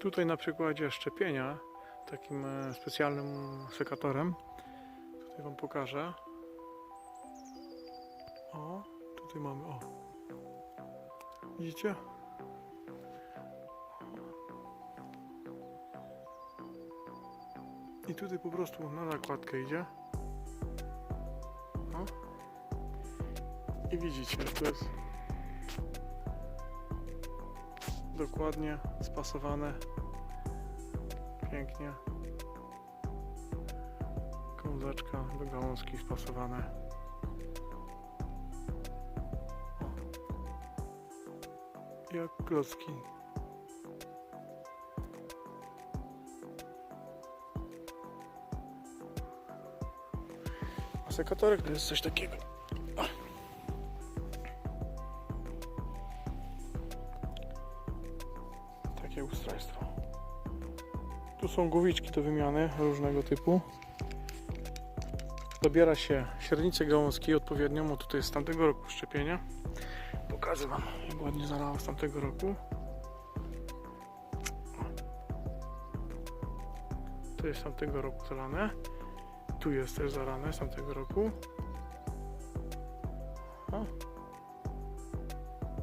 Tutaj na przykładzie szczepienia takim e, specjalnym sekatorem. Tutaj Wam pokażę. O, tutaj mamy, o. Widzicie? I tutaj po prostu na nakładkę idzie. O. I widzicie, to jest dokładnie spasowane. Pięknie. Kołzaczka do gałązki spasowane. Jak klocki. Sekatorek to jest coś takiego. Takie ustrojstwo. Tu są głowiczki do wymiany różnego typu. Dobiera się średnicę gałązki odpowiednią, o tutaj jest z tamtego roku szczepienia. Pokażę Wam, jak ładnie zalała z tamtego roku. To jest z tamtego roku zalane. Tu jest też zalane z tamtego roku. O.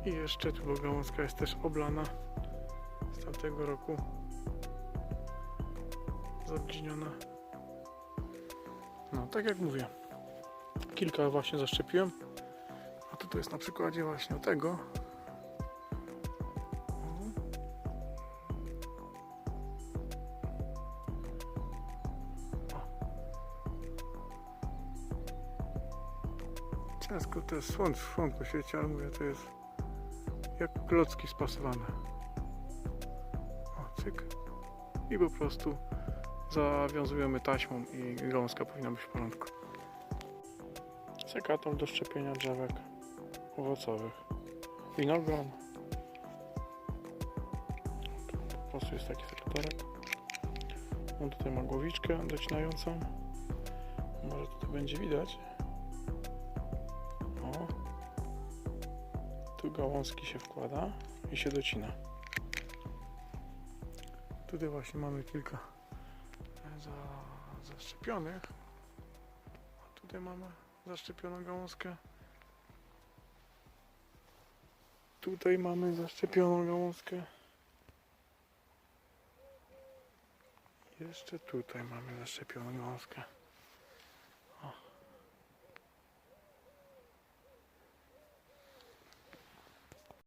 I jeszcze tu, bo gałązka jest też oblana tamtego roku. Zabliźniona. No, tak jak mówię. Kilka właśnie zaszczepiłem. A tutaj jest na przykładzie właśnie tego. Ciężko to jest słonko, słonko świeci, ale mówię, to jest jak klocki spasowane. I po prostu zawiązujemy taśmą i gałązka powinna być w porządku. Sekator do szczepienia drzewek owocowych. Winogron. Tu po prostu jest taki sekatorek. On tutaj ma głowiczkę docinającą. Może tutaj będzie widać. O. Tu gałązki się wkłada i się docina. Tutaj właśnie mamy kilka za, zaszczepionych. A tutaj mamy zaszczepioną gałązkę. Tutaj mamy zaszczepioną gałązkę. Jeszcze tutaj mamy zaszczepioną gałązkę.